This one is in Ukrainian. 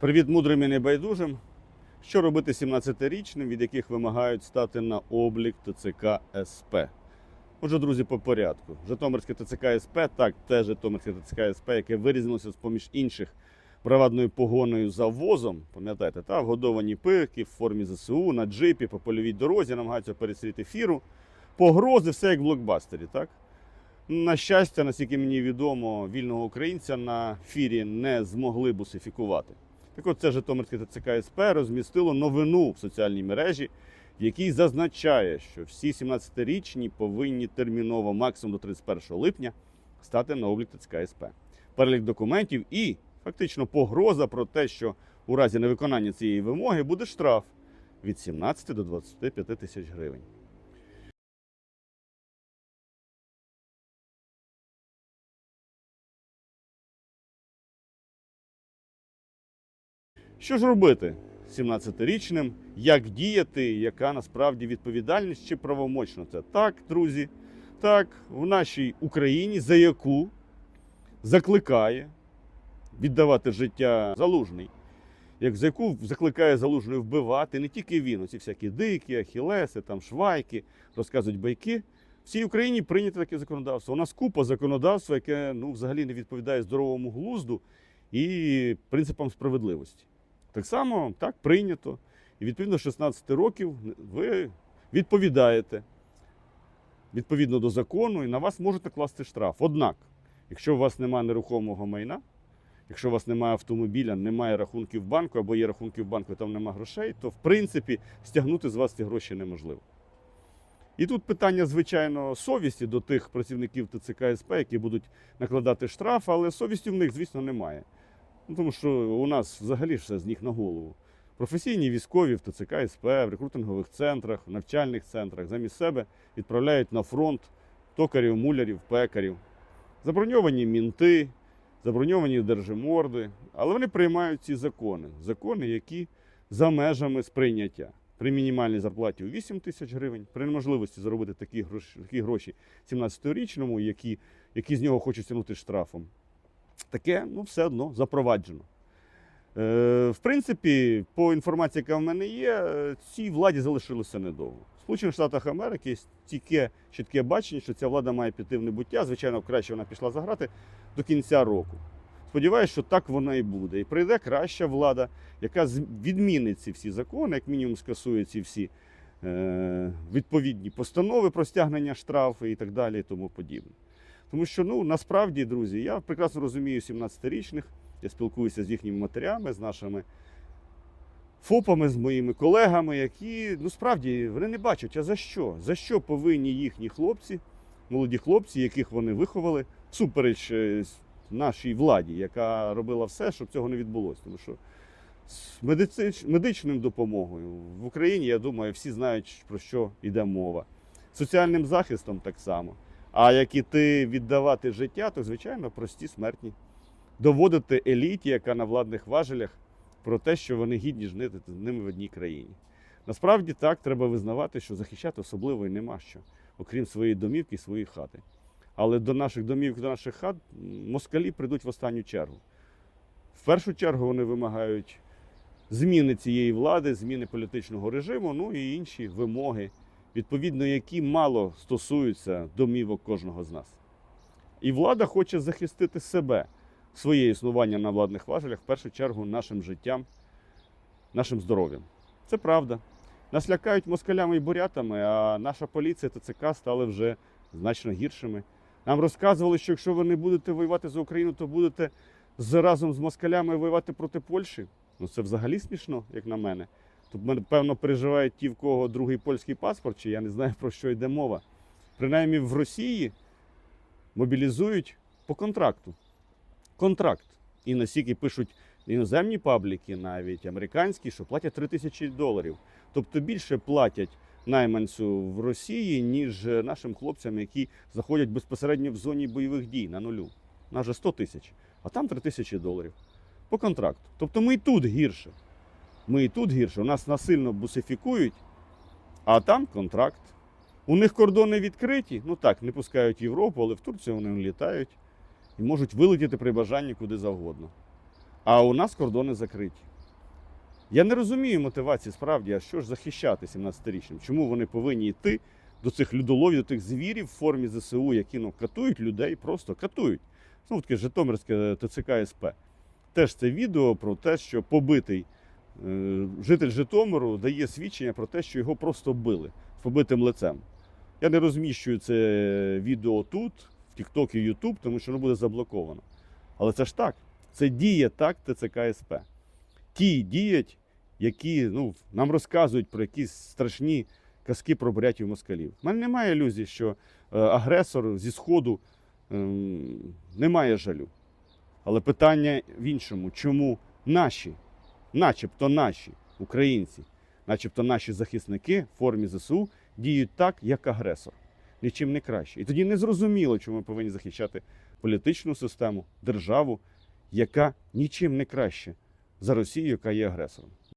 Привіт мудрим і небайдужим. Що робити 17-річним, від яких вимагають стати на облік ТЦК СП? Отже, друзі, по порядку. Житомирське ТЦК СП, так, те Житомирське ТЦК СП, яке вирізнилося з поміж інших приватною погоною за возом, пам'ятаєте, та вгодовані пирки в формі ЗСУ, на джипі, по польовій дорозі, намагаються перестріти фіру. Погрози, все як в блокбастері, так? На щастя, наскільки мені відомо, вільного українця на фірі не змогли бусифікувати. Так от це Житомирське ТЦК СП розмістило новину в соціальній мережі, в якій зазначає, що всі 17-річні повинні терміново, максимум до 31 липня, стати на облік ТЦК СП. Перелік документів і фактично погроза про те, що у разі невиконання цієї вимоги буде штраф від 17 до 25 тисяч гривень. Що ж робити 17-річним? Як діяти? Яка насправді відповідальність чи правомочно це? Так, друзі, так, в нашій Україні, за яку закликає віддавати життя залужний, як за яку закликає залужний вбивати не тільки він, оці всякі дикі, ахілеси, там швайки, розказують байки. В цій Україні прийнято таке законодавство. У нас купа законодавства, яке ну, взагалі не відповідає здоровому глузду і принципам справедливості. Так само так прийнято. І відповідно 16 років ви відповідаєте відповідно до закону, і на вас можуть накласти штраф. Однак, якщо у вас немає нерухомого майна, якщо у вас немає автомобіля, немає рахунків банку або є рахунки в банку, там немає грошей, то в принципі стягнути з вас ці гроші неможливо. І тут питання, звичайно, совісті до тих працівників ТЦК СП, які будуть накладати штраф, але совісті в них, звісно, немає. Ну, тому що у нас взагалі все з них на голову. Професійні військові в ТЦК СП, в рекрутингових центрах, в навчальних центрах замість себе відправляють на фронт токарів, мулярів, пекарів. Заброньовані мінти, заброньовані держиморди, але вони приймають ці закони. Закони, які за межами сприйняття. При мінімальній зарплаті у 8 тисяч гривень, при неможливості заробити такі гроші, такі гроші 17-річному, які, які з нього хочуть стягнути штрафом таке ну, все одно запроваджено. Е, в принципі, по інформації, яка в мене є, е, цій владі залишилося недовго. В Сполучених Штатах Америки тільки чітке бачення, що ця влада має піти в небуття. Звичайно, краще вона пішла заграти до кінця року. Сподіваюся, що так воно і буде. І прийде краща влада, яка відмінить ці всі закони, як мінімум скасує ці всі е, відповідні постанови про стягнення штрафу і так далі, і тому подібне. Тому що ну насправді, друзі, я прекрасно розумію 17-річних, я спілкуюся з їхніми матерями, з нашими ФОПами, з моїми колегами, які ну справді вони не бачать, а за що? За що повинні їхні хлопці, молоді хлопці, яких вони виховали, всупереч е, нашій владі, яка робила все, щоб цього не відбулося. Тому що з медицич- медичною допомогою в Україні, я думаю, всі знають, про що йде мова. Соціальним захистом так само. А як іти віддавати життя, то звичайно прості смертні. Доводити еліті, яка на владних важелях, про те, що вони гідні жити з ними в одній країні. Насправді так треба визнавати, що захищати особливо і нема що, окрім своєї домівки і своєї хати. Але до наших домівок, до наших хат москалі прийдуть в останню чергу. В першу чергу вони вимагають зміни цієї влади, зміни політичного режиму, ну і інші вимоги, відповідно, які мало стосуються домівок кожного з нас. І влада хоче захистити себе, своє існування на владних важелях, в першу чергу нашим життям, нашим здоров'ям. Це правда. Нас лякають москалями і бурятами, а наша поліція ТЦК стали вже значно гіршими. Нам розказували, що якщо ви не будете воювати за Україну, то будете разом з москалями воювати проти Польщі. Ну це взагалі смішно, як на мене. Тут, певно, переживають ті, в кого другий польський паспорт, чи я не знаю про що йде мова. Принаймні в Росії мобілізують по контракту. Контракт. І настільки пишуть іноземні пабліки, навіть американські, що платять 3 тисячі доларів. Тобто більше платять найманцю в Росії, ніж нашим хлопцям, які заходять безпосередньо в зоні бойових дій на нулю. У нас же 100 тисяч, а там 3 тисячі доларів. По контракту. Тобто ми і тут гірше. Ми і тут гірше. У нас насильно бусифікують, а там контракт. У них кордони відкриті. Ну так, не пускають Європу, але в Турцію вони літають і можуть вилетіти при бажанні куди завгодно. А у нас кордони закриті. Я не розумію мотивації справді, а що ж захищати 17-річним? Чому вони повинні йти до цих людоловів, до тих звірів в формі ЗСУ, які ну, катують людей, просто катують. Знову таки, Житомирське ТЦК СП. Теж це відео про те, що побитий житель Житомиру дає свідчення про те, що його просто били з побитим лицем. Я не розміщую це відео тут, в TikTok і YouTube, тому що воно буде заблоковано. Але це ж так. Це діє так ТЦК СП. Ті діють, які ну, нам розказують про якісь страшні казки про братів москалів. У мене немає ілюзії, що е, агресор зі Сходу ем, не має жалю. Але питання в іншому: чому наші, начебто наші українці, начебто наші захисники в формі ЗСУ діють так, як агресор, нічим не краще. І тоді не зрозуміло, чому ми повинні захищати політичну систему, державу, яка нічим не краще за Росію, яка є агресором.